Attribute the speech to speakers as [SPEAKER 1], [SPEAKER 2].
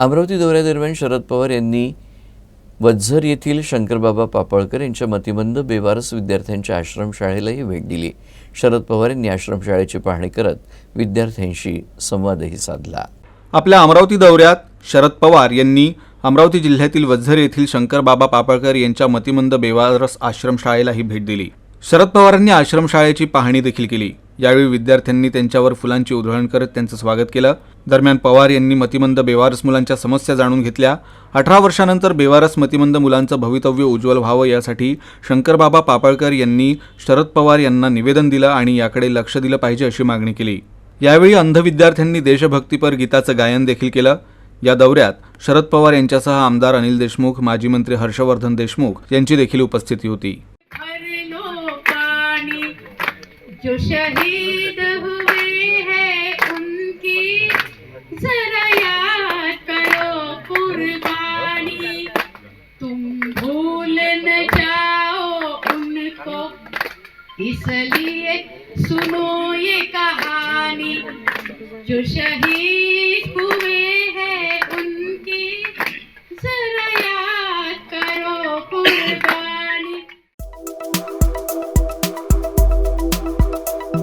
[SPEAKER 1] अमरावती दौऱ्यादरम्यान शरद पवार यांनी वझर येथील शंकरबाबा पापळकर यांच्या मतिमंद बेवारस विद्यार्थ्यांच्या आश्रमशाळेलाही भेट दिली. शरद पवार यांनी आश्रमशाळेची पाहणी करत विद्यार्थ्यांशी संवादही साधला.
[SPEAKER 2] आपल्या अमरावती दौऱ्यात शरद पवार यांनी अमरावती जिल्ह्यातील वझर येथील शंकरबाबा पापळकर यांच्या मतिमंद बेवारस आश्रमशाळेलाही भेट दिली. शरद पवारांनी आश्रमशाळेची पाहणी देखील केली. यावेळी विद्यार्थ्यांनी त्यांच्यावर फुलांची उधळण करत त्यांचं स्वागत केलं. दरम्यान पवार यांनी मतिमंद बेवारस मुलांच्या समस्या जाणून घेतल्या. अठरा वर्षानंतर बेवारस मतिमंद मुलांचं भवितव्य उज्ज्वल व्हावं यासाठी शंकरबाबा पापळकर यांनी शरद पवार यांना निवेदन दिलं आणि याकडे लक्ष दिलं पाहिजे अशी मागणी केली. यावेळी अंध विद्यार्थ्यांनी देशभक्तीपर गीताचं गायन देखील केलं. या दौऱ्यात शरद पवार यांच्यासह आमदार अनिल देशमुख माजी मंत्री हर्षवर्धन देशमुख यांची देखील उपस्थिती होती.
[SPEAKER 3] जो शहीद हुए हैं उनकी जरा याद करो कुर्बानी। तुम भूल न जाओ उनको। इसलिए सुनो ये कहानी। जो शहीद